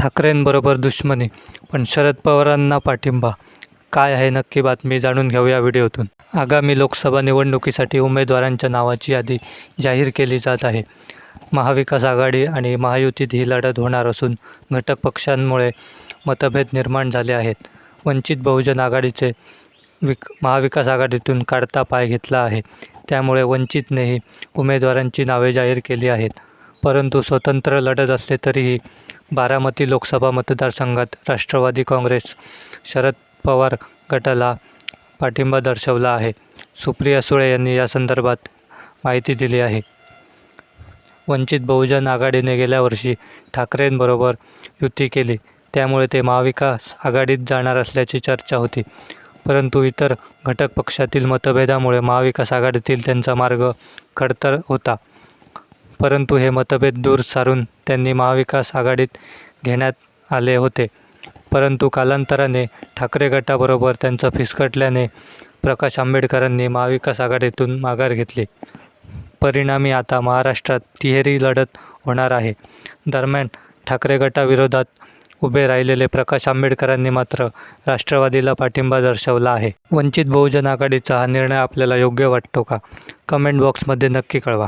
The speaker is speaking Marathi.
ठाकरेंबरोबर दुश्मनी पण शरद पवारांना पाठिंबा. काय आहे नक्की बातमी जाणून घेऊया व्हिडिओतून. आगामी लोकसभा निवडणुकीसाठी उमेदवारांच्या नावाची यादी जाहीर केली जात आहे. महाविकास आघाडी आणि महायुतीत ही लढत होणार असून घटक पक्षांमुळे मतभेद निर्माण झाले आहेत. वंचित बहुजन आघाडीचे विक महाविकास आघाडीतून काढता पाय घेतला आहे. त्यामुळे वंचितनेही उमेदवारांची नावे जाहीर केली आहेत. परंतु स्वतंत्र लढत असले तरीही बारामती लोकसभा मतदारसंघात राष्ट्रवादी काँग्रेस शरद पवार गटाला पाठिंबा दर्शवला आहे. सुप्रिया सुळे यांनी या संदर्भात माहिती दिली आहे. वंचित बहुजन आघाडीने गेल्या वर्षी ठाकरेंबरोबर युती केली. त्यामुळे ते महाविकास आघाडीत जाणार असल्याची चर्चा होती. परंतु इतर घटक पक्षातील मतभेदामुळे महाविकास आघाडीतील त्यांचा मार्ग खडतर होता. परंतु हे मतभेद दूर सारून त्यांनी महाविकास आघाडीत घेण्यात आले होते. परंतु कालांतराने ठाकरे गटाबरोबर त्यांचं फिसकटल्याने प्रकाश आंबेडकरांनी महाविकास आघाडीतून माघार घेतली. परिणामी आता महाराष्ट्रात तिहेरी लढत होणार आहे. दरम्यान ठाकरे गटाविरोधात उभे राहिलेले प्रकाश आंबेडकरांनी मात्र राष्ट्रवादीला पाठिंबा दर्शवला आहे. वंचित बहुजन आघाडीचा हा निर्णय आपल्याला योग्य वाटतो का? कमेंट बॉक्समध्ये नक्की कळवा.